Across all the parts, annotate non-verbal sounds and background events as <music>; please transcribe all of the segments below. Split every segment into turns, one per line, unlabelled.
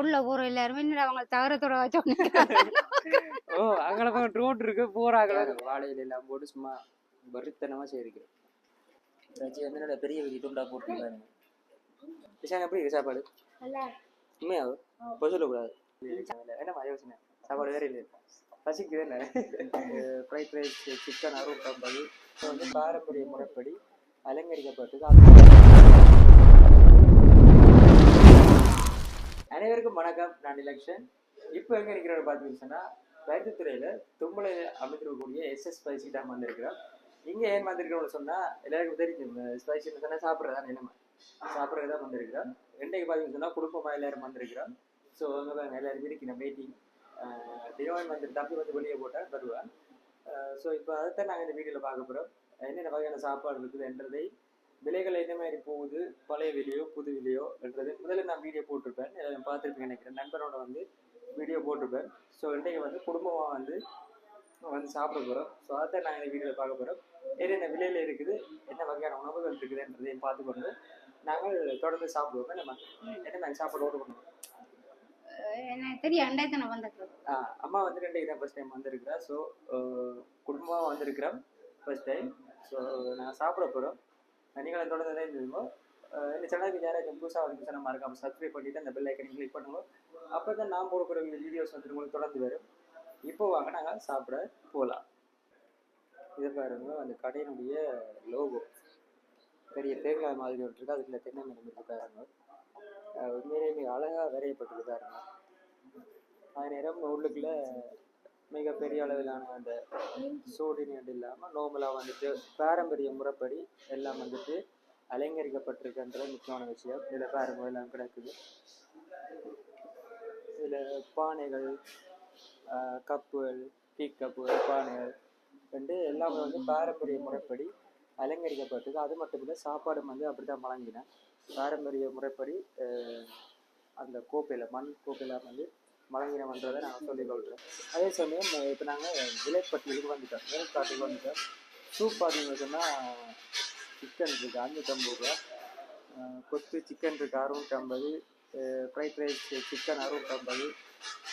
உள்ள போற எல்லாருமே என்னடா அவங்க தகரத்தோட வச்சோம்
ஓ அங்கே போய் ரோட் இருக்கு போறாங்க வாழையில எல்லாம் போட்டு சும்மா வறுத்தனமா செய்யிருக்கு ஏதாச்சும் வந்து நல்ல பெரிய பெரிய துண்டா போட்டுருக்காங்க விஷயம் எப்படி இருக்கு சாப்பாடு? உண்மையா? இப்போ சொல்லக்கூடாது. என்னம்மா யோசனை? சாப்பாடு வேற இல்லை பசிக்குது என்ன? ஃப்ரைட் ரைஸ் சிக்கன் அறுபத்தம்பது வந்து பாரம்பரிய முறைப்படி அலங்கரிக்கப்பட்டது. அனைவருக்கும் வணக்கம். நான் இலக்ஷன் இப்போ எங்கே இருக்கிறோம் பார்த்தீங்கன்னு சொன்னா வைத்தியத்துறையில அமைந்திருக்கக்கூடிய எஸ்எஸ் ஸ்பைசி டேம் வந்திருக்கிறோம் இங்கே ஏன் வந்திருக்கிறோம்னு சொன்னால் எல்லாருக்கும் தெரியும் ஸ்பைசி தானே சாப்பிட்றதா என்னமா சாப்பிட்றது தான் வந்திருக்கிறோம் இன்றைக்கு பார்த்தீங்கன்னு சொன்னால் குடும்பமாக எல்லாரும் வந்திருக்கிறோம் ஸோ அங்கே பாருங்க எல்லாரும் நம்ம மீட்டிங் தினவன் வந்து தப்பி வந்து வெளியே போட்டால் வருவான் ஸோ இப்போ அதைத்தான் நாங்கள் இந்த வீடியோவில் பார்க்க போகிறோம் என்னென்ன வகையான சாப்பாடு இருக்குதுன்றதை விலைகள் என்ன மாதிரி போகுது? பழைய விலையோ புது விலையோ என்றது முதல்ல நான் வீடியோ போட்டிருப்பேன். எல்லாரும் பார்த்துருப்பீங்க நினைக்கிறேன். நண்பரோட வந்து வீடியோ போட்டிருப்பேன். ஸோ இன்றைக்கு வந்து குடும்பமாக வந்து வந்து சாப்பிட போகிறோம் ஸோ அதைத்தான் நாங்கள் இந்த வீடியோவில் பார்க்க போகிறோம் என்னென்ன விலையில் இருக்குது? என்ன வகையான உணவுகள் இருக்குதுன்றதையும் பார்த்துக்கொண்டு நாங்கள் தொடர்ந்து சாப்பிடுவோம். நம்ம என்ன நாங்கள் சாப்பாடு ஓட்டு பண்ணுவோம்
எனக்கு தெரியும்.
அம்மா வந்து ரெண்டு இதான் ஃபர்ஸ்ட் டைம் வந்திருக்கிறா. ஸோ குடும்பமாக வந்திருக்கிறோம் ஃபர்ஸ்ட் டைம் ஸோ நான் சாப்பிட போகிறோம் நீங்களும் தொடர்ந்து தான் இருந்தோம் இந்த சேனலுக்கு யாராச்சும் புதுசாக வந்து சேனல் மறக்காம சப்ஸ்கிரைப் பண்ணிட்டு அந்த பெல் ஐக்கனை கிளிக் பண்ணுங்க. அப்போ தான் நான் போடக்கூடிய வீடியோஸ் வந்து உங்களுக்கு தொடர்ந்து வரும். இப்போ வாங்க நாங்கள் சாப்பிட போகலாம் இதை பாருங்க அந்த கடையினுடைய லோகோ பெரிய தேங்காய் மாதிரி ஒன்று இருக்கு. அதுக்குள்ள தென்னை மரம் இருக்கு பாருங்க. உண்மையிலேயே மிக அழகாக வரையப்பட்டது பாருங்க. அது நேரம் உள்ளுக்குள்ள மிகப்பெரிய அளவிலான அந்த சோடினியட் இல்லாமல் நோமலாக வந்துட்டு பாரம்பரிய முறைப்படி எல்லாம் வந்துட்டு அலங்கரிக்கப்பட்டிருக்கின்ற முக்கியமான விஷயம். இதில் பாருங்க எல்லாம் கிடக்குது. இதில் பானைகள் கப்புகள் டீ கப்புகள் பானைகள் வந்து எல்லாமே வந்து பாரம்பரிய முறைப்படி அலங்கரிக்கப்பட்டது அது மட்டும் இல்லை சாப்பாடும் வந்து அப்படி தான் வழங்கினேன். பாரம்பரிய முறைப்படி அந்த கோப்பையில் மண் கோப்பையில் வந்து வழங்கினோன்றதை நான் சொல்லிக்கொள்கிறேன் அதே சமயம் இப்போ நாங்கள் விலைப்பட்டியலுக்கு வந்துட்டோம். மேற்காட்டுக்கு வந்துட்டோம். சூப் பார்த்தீங்கன்னு சொன்னால் சிக்கன் இருக்குது அஞ்சூற்றம்பது ரூபா. கொத்து சிக்கன் இருக்குது அறுநூற்றம்பது ஃப்ரைட் ரைஸ் சிக்கன் அறுநூற்றம்பது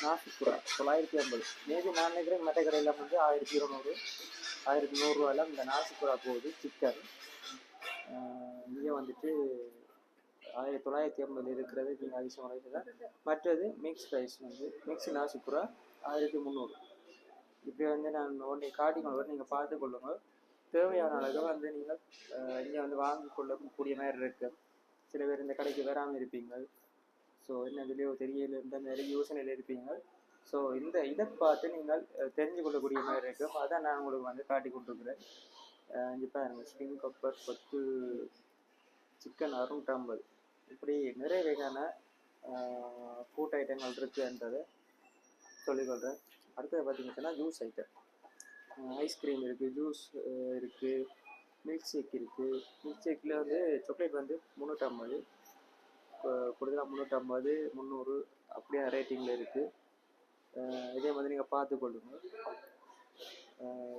நாசிக்குரா தொள்ளாயிரத்தி ஐம்பது. மேபி நான் நினைக்கிறேன் மற்ற கடையில் வந்து ஆயிரத்தி இருநூறு. ஆயிரத்தி நூறுரூவாலாம் இந்த நாசிக்குரா போகுது சிக்கன் இங்கே வந்துட்டு ஆயிரத்தி தொள்ளாயிரத்தி ஐம்பது இருக்கிறது நீங்கள் அதிசயம் வரைக்கும் தான். மற்றது மிக்ஸ் ரைஸ் வந்து மிக்ஸ் நாசிக்குரா ஆயிரத்தி முந்நூறு. இப்படி வந்து நான் ஒன்றை காட்டி நீங்கள் பார்த்து கொள்ளுங்கள். தேவையான அளவு வந்து நீங்கள் இங்கே வந்து வாங்கி கொள்ளக்கூடிய மாதிரி இருக்குது சில பேர் இந்த கடைக்கு வராமல் இருப்பீங்க ஸோ என்ன விலையோ தெரியல இந்த மாதிரி யோசனையில் இருப்பீங்க. ஸோ இந்த இதை பார்த்து நீங்கள் தெரிஞ்சு கொள்ளக்கூடிய மாதிரி இருக்கும் அதான் நான் உங்களுக்கு வந்து காட்டி கொண்டிருக்கிறேன் அஹ், இங்க கப்பர் பத்து சிக்கன் அறுநூற்றம்பது இப்படி நிறைய வகையான ஃபுட் ஐட்டங்கள் இருக்குன்றதை சொல்லிக்கொள்கிறேன் அடுத்தது பார்த்தீங்கன்னா ஜூஸ் ஐட்டம் ஐஸ்கிரீம் இருக்குது ஜூஸ் இருக்குது மில்க் ஷேக் இருக்குது மில்க் ஷேக்கில் வந்து சாக்லேட் வந்து முந்நூற்றம்பது கூடுதலாக முந்நூற்றம்பது முந்நூறு அப்படியே ரேட்டிங்கில் இருக்குது இதே மாதிரி நீங்கள் பார்த்து கொள்ளுங்க.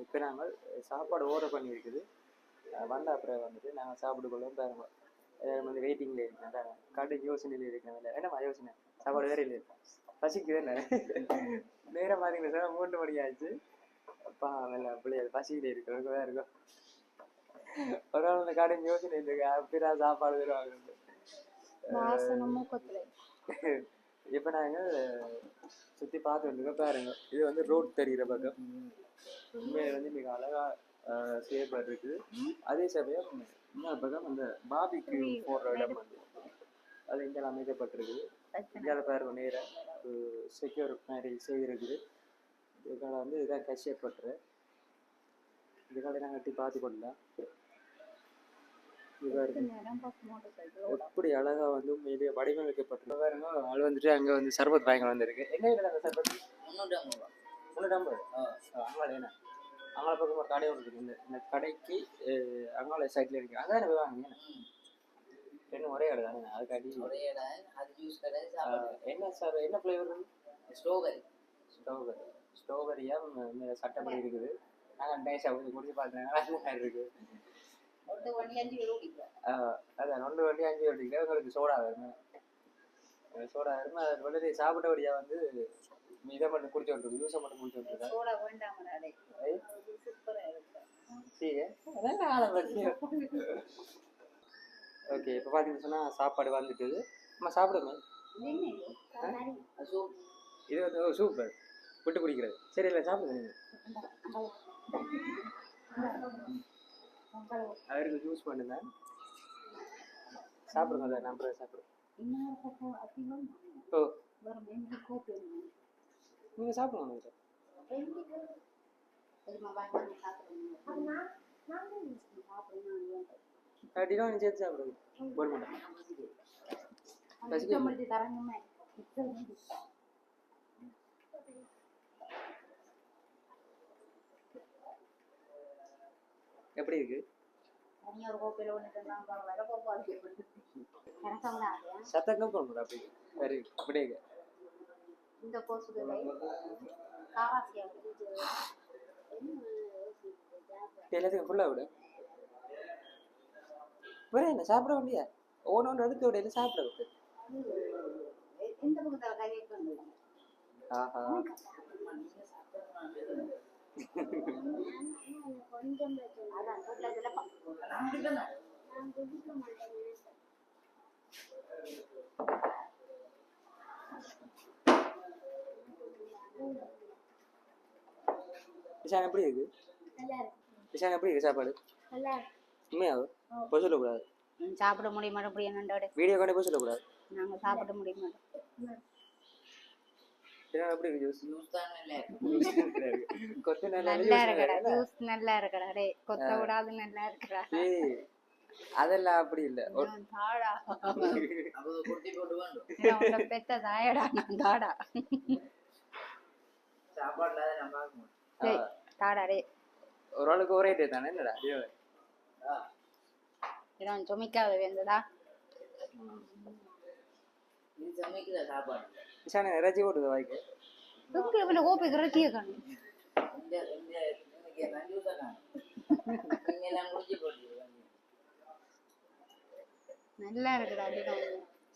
இப்போ நாங்கள் சாப்பாடு ஓர்டர் பண்ணியிருக்குது. வந்த அப்புறம் வந்துட்டு நாங்கள் சாப்பிட்டு கொள்ளுவோம் பாருங்கள் வந்து வெயிட்டிங்கில் இருக்கேன் அதான் யோசனையில் இருக்கேன் என்னம்மா யோசனை. சாப்பாடு வேற இல்லை. பசிக்குது என்ன? நேரம் பார்த்தீங்கன்னா சார்? மூன்று மணி ஆச்சு அப்பா நல்ல பிள்ளைகள் பசியில் இருக்கிறவங்க வேற இருக்கும். ஒரு நாள் அந்த கடன் யோசனை இருக்கு? அப்படியா சாப்பாடு
மூக்கத்துல
இப்போ நாங்கள் சுற்றி பார்த்து வந்துருக்கோம் பாருங்க. இது வந்து ரோட் தெரிகிற பக்கம். உண்மையில வந்து மிக அழகா ஆஹ், செய்யப்பட்டிருக்குது அதே சமயம் இன்னொரு பக்கம் அந்த பாபிக்கு போடுற இடம் வந்து அது இங்கே அமைக்கப்பட்டிருக்குது பாருங்க நேரம் ஒரு செக்யூர் மாதிரி செய்திருக்குது இதுக்கால வந்து இதான் கஷ்டப்பட்டுரு இதுக்கால நாங்கள் எட்டி பார்த்து கொள்ளலாம் எப்படி அழகா வந்து உண்மையிலேயே வடிவமைக்கப்பட்டிருக்கு. பாருங்க ஆள் வந்துட்டு அங்க வந்து சர்பத் பயங்கரம் வந்திருக்கு என்ன சர்பத்? முன்னூற்றி ஐம்பது அங்காள என்ன? அங்காள பக்கம் ஒரு கடை ஒன்று இருக்கு இந்த இந்த கடைக்கு அஹ், அங்காள சைட்ல இருக்கு அதான் எனக்கு வாங்க என்ன? ஒரே கடை தானே? அதுக்காண்டி
ஒரே இடம், அது juice கடை,
என்ன சார் என்ன ஃப்ளேவர்
strawberry.
ஸ்ட்ராபெரி. ஸ்ட்ராபெரியா சட்டப்படி இருக்குது? நாங்கள் நைஸாக வந்து குடிச்சு பார்த்தேன் நல்லா தான் இருக்கு.
ஒருத்தர் வண்டி அஞ்சு
அதான் ரெண்டு வண்டி அஞ்சு உங்களுக்கு சோடா வேணும். சோடா அருமை வெளியே சாப்பிட்டபடியா வந்து இதை மட்டும் குடிச்சு விட்டுருக்கு ஜூஸை மட்டும் குடிச்சு விட்டுருக்கேன்
சோடா வேண்டாம்
சரி ஓகே இப்போ பார்த்தீங்கன்னு சொன்னால் சாப்பாடு வந்துட்டு நம்ம சாப்பிடுங்க.
இது
வந்து ஓ சூப்பர் விட்டு குடிக்கிறது. சரி இல்லை சாப்பிடுங்க நீங்கள் அவருக்கு ஜூஸ் பண்ணுங்க. சாப்பிடுங்க அதை நம்புற சாப்பிடுங்க ஓ
வரும் எங்க கோப்பை வேணும்.
நீங்கள் சாப்பிடுங்க நீங்கள் அப்படின்னா நீ சேர்த்து சாப்பிடுங்க போட மாட்டேன் எப்படி இருக்கு
சத்தம் ஒரு கோப்பையில ஒண்ணு
அப்படி சரி இப்படியே
இந்த கோசுகளை காவாசியா
எல்லாத்துக்கும் ஃபுல்லாக விடு. வேற என்ன சாப்பிட வேண்டிய? ஒன்று ஒன்று எடுத்து விட சாப்பிட விட்டு ஆஹா.
கொஞ்சம்
விஷான் எப்படி இருக்கு? விஷான் எப்படி இருக்கு சாப்பாடு? உண்மையாவும் போய் சொல்லக்கூடாது.
சாப்பிட முடிய மாட்டோம் இப்படி
வீடியோ கொண்டு போய் சொல்லக்கூடாது.
நாங்க சாப்பிட முடிய மாட்டோம்.
எப்படி இருக்கு ஜூஸ்?
ஜூஸ் தான் நல்லா இருக்கு.
கொத்து
நல்லா இருக்கடா ஜூஸ் நல்லா இருக்கடா டே கொத்த விடாது நல்லா இருக்கடா.
அதெல்லாம் அப்படி இல்லை.
தாடா.
அப்போ குட்டி போட்டு வேண்டும்
நான் உன்னை பெத்த தாயடா நான் தாடா.
சாப்பாடுல நான் பார்க்கணும்
டேய் தாடா டே
ஒரு ஆளுக்கு ஒரே டே தானே என்னடா
இடம் சுமிக்காத வேந்ததா?
இறைச்சி போட்டுது வாய்க்கு.
எங்க இவனை கோப்பை கிரட்டிய காணும். நல்லா இருக்குடா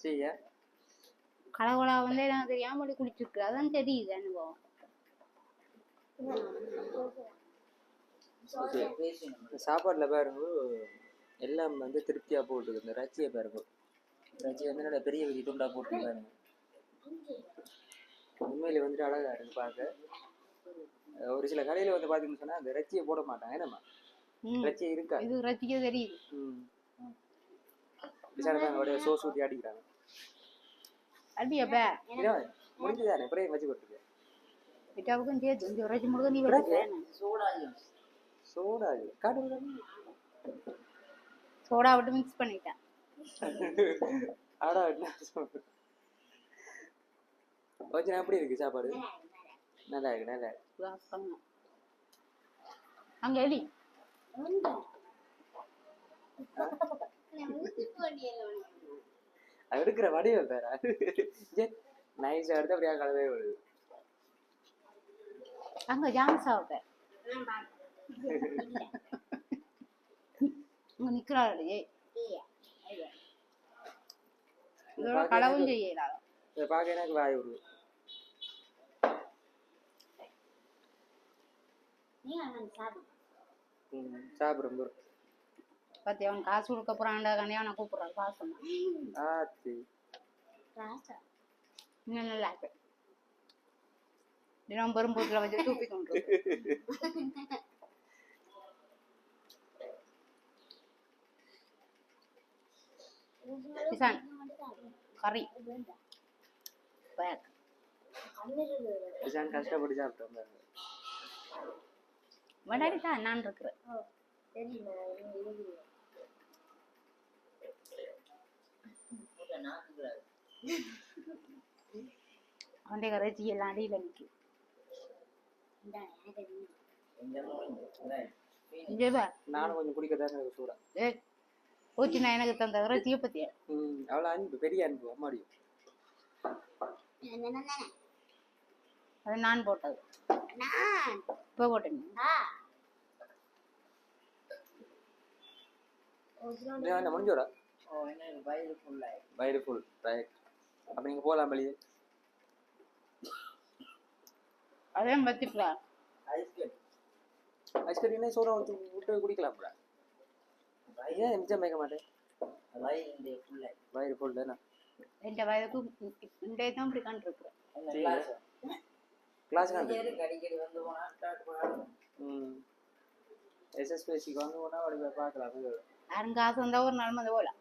சரியா
கலகலா வந்து எனக்கு தெரியாம குடிச்சிருக்கு. அதான் தெரியுது அனுபவம்.
சாப்பாடுல பாருங்க எல்லாம் வந்து திருப்தியா போட்டுருக்கு இந்த ரச்சியை பாருங்க. ரச்சி வந்து நல்ல பெரிய பெரிய துண்டா போட்டு பாருங்க. உண்மையில வந்துட்டு அழகா இருக்கு பார்க்க அஹ் ஒரு சில கடையில வந்து பாத்தீங்கன்னு சொன்னா அந்த ரச்சியை போட மாட்டாங்க. என்னம்மா. ரச்சி இருக்கா?
இது ரசிக்க தெரியுது.
ம். விசாரணை அப்படியே சோஸ் ஊற்றி அடிக்கிறாங்க.
அடியாப்பா.
முடிஞ்சுதானே? பிறகு வச்சு கொடுத்துருக்கேன்.
இந்த ரசி முழுக்க நீ வச்சுக்கிறேன்
சோடா ஜூஸ்
சோடா
விட்டு மிக்ஸ் பண்ணிட்டேன்
ஆடா சொல்றது ஓகே எப்படி இருக்கு சாப்பாடு நல்லா இருக்கு நல்லா இருக்கு.
அங்க எலி
அது எடுக்கிற வடிவம் பேரா நைஸா எடுத்து அப்படியே கலவே வருது
அங்க ஜாம் சாப்பிட்ட அங்க நிக்கிறாரு இதோட களவும் செய்யலாம்
இதை பார்க்க எனக்கு வாய் வருது ம், சாப்பிடும்.
பத்தி அவன் காசு கொடுக்க போறான்டா கண்ணியா அவனை கூப்பிடுறான் பாசமா இன்னும் நல்லா இருக்கு தினம் பெரும்பூத்துல வச்சு தூப்பி கொண்டு கிசான் கறி. பேக்
கஷ்டப்பட்டு சாப்பிட்டோம்
வடாரிக்கா நான் இருக்கிறேன் அவன் கரைச்சி எல்லாம் அடியில் நிற்கும்
எந்த மூணு
இங்கே பா
நானும் கொஞ்சம் குடிக்கதான் எனக்கு சூடா.
போச்சு நான் எனக்கு தந்த இறைச்சியை பத்தியா
ம் அவ்வளோ அன்பு பெரிய அன்பு அம்மாடி
அது நான் போட்டது. இப்போ போட்டேன்
என்ன முடிஞ்சோடா
வயிறு
ஃபுல் ரைட் அப்போ நீங்கள் போகலாம் வெளியே.
அதே பத்திக்கலாம்
ஐஸ்கிரீம்.
ஐஸ்கட்டிங்கன்னா சோடா ஊற்றி விட்டு குடிக்கலாம் ப்ரா. ஏன் மிச்சம் வைக்க மாட்டேன்
வயிறு
ஃபுல் தானே?
எந்த வயதுக்கு இன்றைய தான் இப்படி கண்டிருக்கிறேன்.
கிளாஸ்
கிளாஸ் கண்டு
இயருக்கு அடிக்கடி வந்து போனா ஸ்டார்ட் பண்ணணும்
ம். எஸ்எஸ்பிஎஸ்சிக்கு வந்து ஒன்றா வழி பார்க்கலாம். இது
யாரும் காசு வந்தால் ஒரு நாள் வந்து போகலாம்.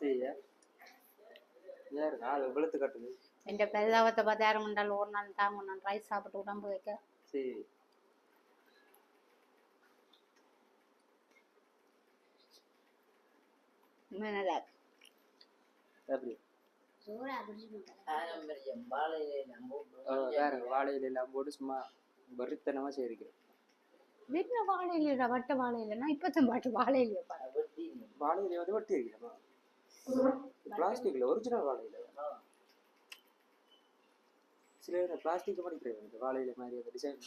சரியா? ஏன் நாலு வெளுத்து கட்டுது.
எந்த பெரிதாவத்தை பார்த்து யாரும் முண்டால் ஒரு நாள் தாங்க நான் ரைஸ் சாப்பிட்டு உடம்பு வைக்க.
சரி.
நல்லா இருக்கு
எப்படி?
பாரம்பரியம் வாழையிலே நம்ம
ஆ, வேற வாழையில எல்லாம் போட்டு சும்மா வெறித்தனமாக செய்திருக்கிறேன்.
வீட்டில் வாழை இல்லைடா வட்ட வாழை இல்லைன்னா இப்போத்தான் பாட்டு வாழை இல்லையா பாரு.
வெட்டி
வாழையில வந்து வெட்டி. இருக்கிறேன் பிளாஸ்டிக்ல ஒரிஜினல் வாழையில. சில பேர் பிளாஸ்டிக் படிக்கிறேன் இந்த வாழையில மாதிரி அந்த டிசைன்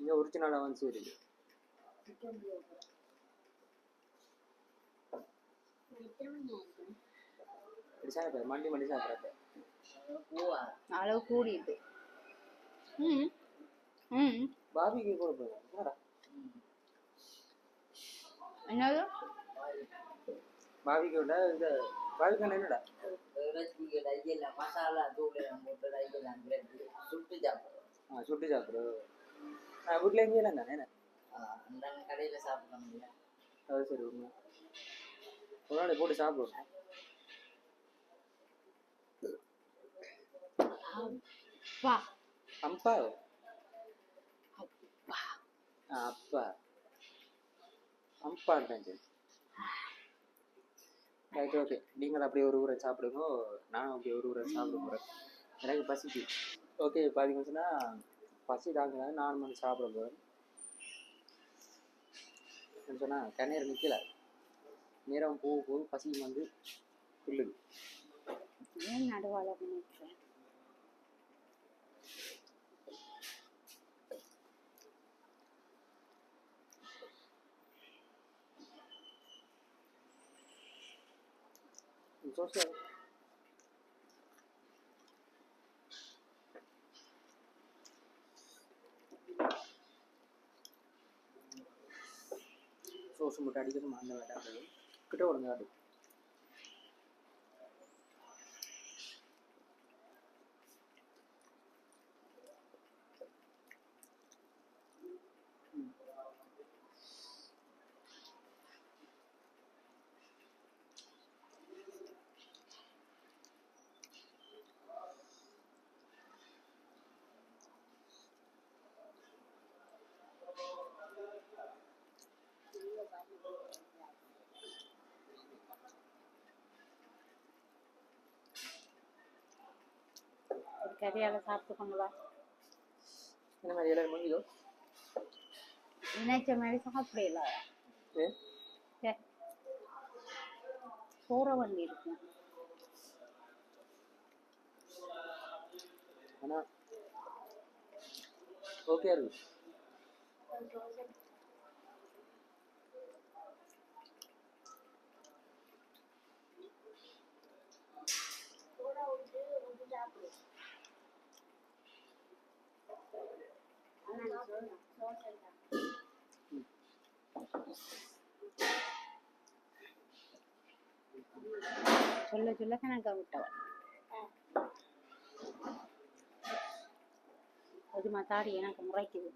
இங்கே ஒரிஜினலாக வந்து சரி டிசைன் பேர் மண்டி மண்டி சாப்பிட்றேன்
பூவா
அளவு கூடிட்டு ம் ம்
பாபிக்கு கூட போயிடும் என்னடா?
என்னது?
பாபிக்கு விட இந்த பாபிக்கு என்னடா?
இறைச்சி டையில் மசாலா தூள் போட்டு டையில் சுட்டு சாப்பிடுவோம்
ஆ சுட்டு சாப்பிட்றோம் ஆ வீட்டில் எங்கேயும் தானே என்ன?
அந்த கடையில் சாப்பிட முடியல
அது சரி உண்மை. ஒரு நாளைக்கு போட்டு சாப்பிடுவோம்.
வா
அம்பா அப்பா. அம்பான்ட்டேன் சரி ரைட் ஓகே நீங்கள் அப்படி ஒரு ஊரை சாப்பிடுங்க நானும் அப்படி ஒரு ஊரை சாப்பிட போகிறேன் எனக்கு பசிக்கு. ஓகே பார்த்தீங்கன்னா பசி தாங்க நான் மணி சாப்பிட போகிறேன் சொன்னால் கண்ணீர் நிற்கல நேரம் போக போக பசி வந்து புல்லுது
ஏன் நடுவாள
சோசியல் சோசு மட்டும் அடிக்கிறது அந்த வேண்டாம் கிட்ட ஒழுங்கு ஆடு
கறியால் சாப்பிட்டு கொண்டு வா
இந்த மாதிரி எல்லாரும் முடிஞ்சோ
நினைச்ச மாதிரி சாப்பிடல சோற வண்டி இருக்கு.
ஆனால் ஓகே இருக்கு.
சொல்ல சொல்ல கணக்க விட்டவள் அது மாத்தாடி எனக்கு முறைக்குது.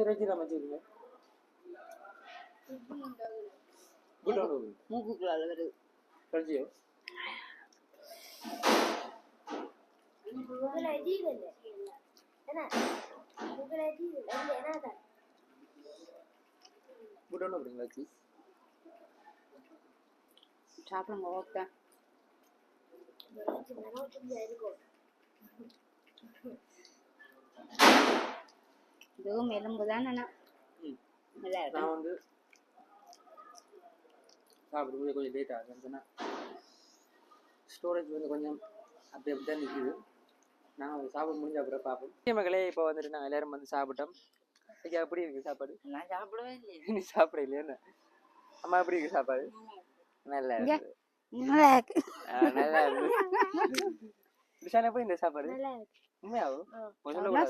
ரஜினா தான்
மூக்குக்குள்ள வருது
கழிச்சியோ குட் ஒன்று அப்படிங்களா வச்சு
சாப்பிடுங்க ஓகே இதுவும் எலும்பு தான்
ம்.
நல்லா
நான் வந்து சாப்பிடும்போது கொஞ்சம் லேட் சொன்னால் ஸ்டோரேஜ் வந்து கொஞ்சம் அப்படி அப்படி தான் நிற்குது நாங்கள் சாப்பிட முடிஞ்ச அப்புறம் பார்ப்போம். மகளே இப்போ வந்துட்டு நாங்கள் எல்லாரும் வந்து சாப்பிட்டோம். ஐயா எப்படி இருக்கு சாப்பாடு?
நான் சாப்பிடவே இல்லையே.
நீ சாப்பிட இல்லையா அம்மா எப்படி இருக்கு சாப்பாடு? நல்லா. இருக்கு
நல்லா இருக்கு.
நல்லா இருக்கு விஷால் எப்படி இந்த சாப்பாடு.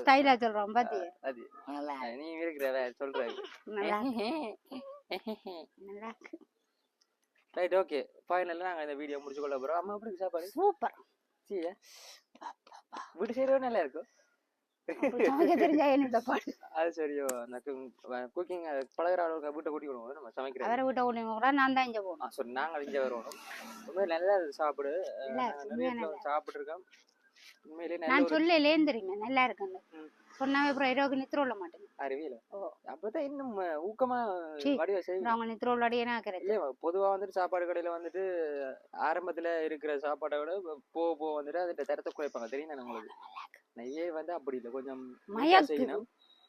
ஸ்டைலா சொல்றோம் பாத்தி
நீ இருக்கிற சொல்றாரு
நல்லா நல்லா இருக்கு. <laughs>
ரைட் ஓகே ஃபைனல் நாங்கள் இந்த வீடியோ முடிச்சு கொள்ள போகிறோம் அம்மா எப்படி சாப்பாடு
சூப்பர்
சரியா வீட்டு செய்கிறவங்க நல்லா இருக்கும். அது சரியோ அந்த குக்கிங் பழகிற அளவுக்கு வீட்டை கூட்டி விடுவோம் நம்ம சமைக்கிறோம்
அவரை விட்ட உடனே கூட நான் தான் இங்க போகணும்.
சரி நாங்கள் இங்கே வருவோம். நல்லா சாப்பிடு. நிறைய சாப்பிட்ருக்கோம் உண்மையிலே
நான் நல்லா இருக்குன்னு
ம்.
சொன்னாவே அப்புறம் இரவுக்கு நித்திர விட மாட்டேங்க
அறிவியல். அப்பதான் இன்னும் ஊக்கமா. வடிவ செய்யும்
அவங்க நித்திர உள்ளாடியே நான் இருக்கிறேன்
இல்லையா பொதுவா வந்துட்டு சாப்பாடு கடையில வந்துட்டு ஆரம்பத்துல இருக்கிற சாப்பாடை விட போக போக வந்துட்டு அதுல தரத்தை குறைப்பாங்க. தெரியும் உங்களுக்கு? நெய்யே வந்து அப்படி இல்லை. கொஞ்சம். செய்யணும்.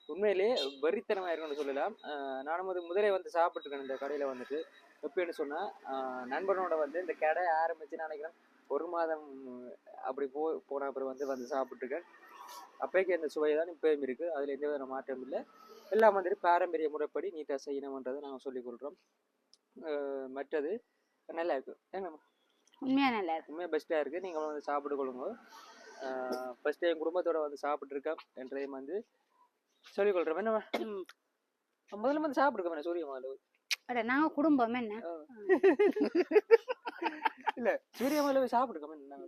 உண்மையிலேயே வெறித்தனமா இருக்கும்னு சொல்லலாம். நானும் வந்து முதலே வந்து சாப்பிட்டுருக்கேன் இந்த கடையில வந்துட்டு. எப்படின்னு சொன்னா நண்பனோட வந்து இந்த கடை ஆரம்பிச்சு நினைக்கிறேன். ஒரு மாதம் அப்படி போ போன அப்புறம் வந்து வந்து சாப்பிட்டுருக்கேன். அப்போக்கே அந்த சுவை தான் இப்போயும் இருக்குது அதில் எந்த வித மாற்றம் இல்லை. எல்லாம் வந்துட்டு பாரம்பரிய முறைப்படி நீட்டாக செய்யணுன்றதை நாங்கள் சொல்லிக் கொடுக்குறோம் ஆஹ் மற்றது நல்லா இருக்கு. ஏங்கம்மா
உண்மையா நல்லா இருக்கு.
உண்மையாக பெஸ்ட்டாக இருக்குது நீங்களும் வந்து சாப்பிட்டு கொள்ளுங்க. ஃபஸ்ட்டு என் குடும்பத்தோட வந்து சாப்பிட்ருக்கேன் என்றதையும் வந்து சொல்லிக் கொள்கிறோம் என்னம்மா?
ம்.
முதல்ல வந்து சாப்பிடுக்கோம் என்ன சூரிய மாலை
அட நாங்க குடும்பம் என்ன?
இல்லை சூரிய மாலை சாப்பிடுக்கோம் என்ன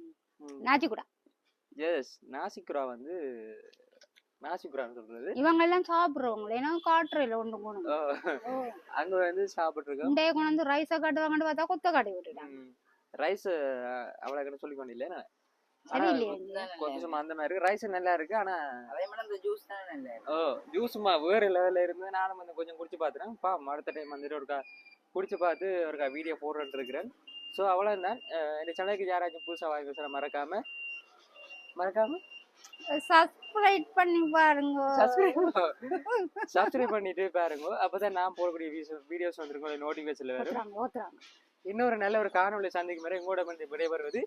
நாச்சி கூட
எஸ் நாசிக்குரா வந்து நாசிக்குரான்னு சொல்றது?
இவங்க எல்லாம் சாப்பிடுறவங்க. ஏன்னா காட்டுறையில ஒன்று
அங்க வந்து சாப்பிட்ருக்கோம்
இண்டைய கொண்டு வந்து ரைஸை காட்டுவாங்கன்னு பார்த்தா கொத்த காட்டி விட்டுட்டாங்க.
ரைஸ் அவ்வளோ கிட்ட சொல்லி கொண்டு இல்லை
சரியில்லையே
கொஞ்சம் அந்த மாதிரி இருக்கு. ரைஸ் நல்லா இருக்கு ஆனா
அதே மாதிரி அந்த ஜூஸ் தான்.
ஓ ஜூஸுமா வேறு லெவலில் இருந்து நானும் வந்து கொஞ்சம் குடிச்சு பார்த்துறேன். பா அடுத்த டைம் வந்துட்டு ஒருக்கா குடிச்சு பார்த்து ஒருக்கா வீடியோ போடுறேன் இருக்கிறேன். ஸோ அவ்வளோதான் இந்த சேனலுக்கு யாராச்சும் புதுசாக வாங்கி மறக்காம மறக்காம?
சப்ஸ்கிரைப் பண்ணி பாருங்க.
சப்ஸ்கிரைப் பண்ணிட்டு பாருங்க. அப்பதான் நான் போடக்கூடிய வீடியோஸ் வந்துருக்கோம். நோட்டிஃபிகேஷன்ல வரும். இன்னொரு நல்ல ஒரு காணொளி சந்திக்கும் வரை உங்களோட வந்து விடைபெறுவது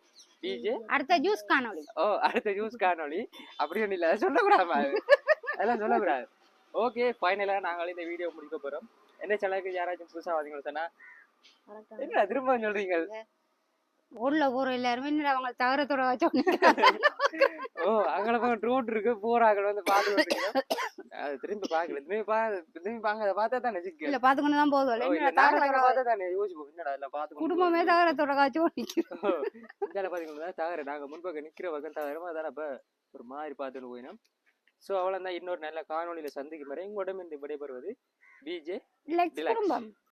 டிஜே
அடுத்த ஜூஸ் காணொளி.
ஓ அடுத்த நியூஸ் காணொளி. அப்படி ஒன்றும் இல்லை. சொல்லக்கூடாது அதெல்லாம் சொல்லக்கூடாது. ஓகே ஃபைனலாக நாங்களே இந்த வீடியோ முடிக்க போகிறோம் எந்த சேனலுக்கு யாராச்சும் புதுசாக வந்தீங்க சொன்னா என்ன திரும்ப சொல்றீங்க?
ஊர்ல போற எல்லாருமே என்னடா அவங்க தகரத்தோட வச்சோம்
ஓ அங்கே போய் ட்ரோட் இருக்கு போறாங்க வந்து வந்துருக்கீங்க அது திரும்பி பார்க்கல திரும்பி பா திரும்பி பாங்க அதை பார்த்தா தானே சிக்கல்?
இல்ல பாத்துக்கொண்டு தான் போதும்
இல்ல,
தகரத்தோட
பார்த்தா தானே யோசிப்போம் என்னடா இல்லை பார்த்து
குடும்பமே தகரத்தோட காய்ச்சி நிக்கிறோம்
இந்தால பாத்தீங்கன்னா தகர நாங்க முன்பக்கம் நிக்கிற பக்கம் தகரமா அதான அப்ப ஒரு மாதிரி பார்த்துட்டு போயினோம். ஸோ அவ்வளோதான் இன்னொரு நல்ல காணொளியில சந்திக்கும் வரை உங்களிடம் இந்த விடைபெறுவது பிஜே.
குடும்பம்.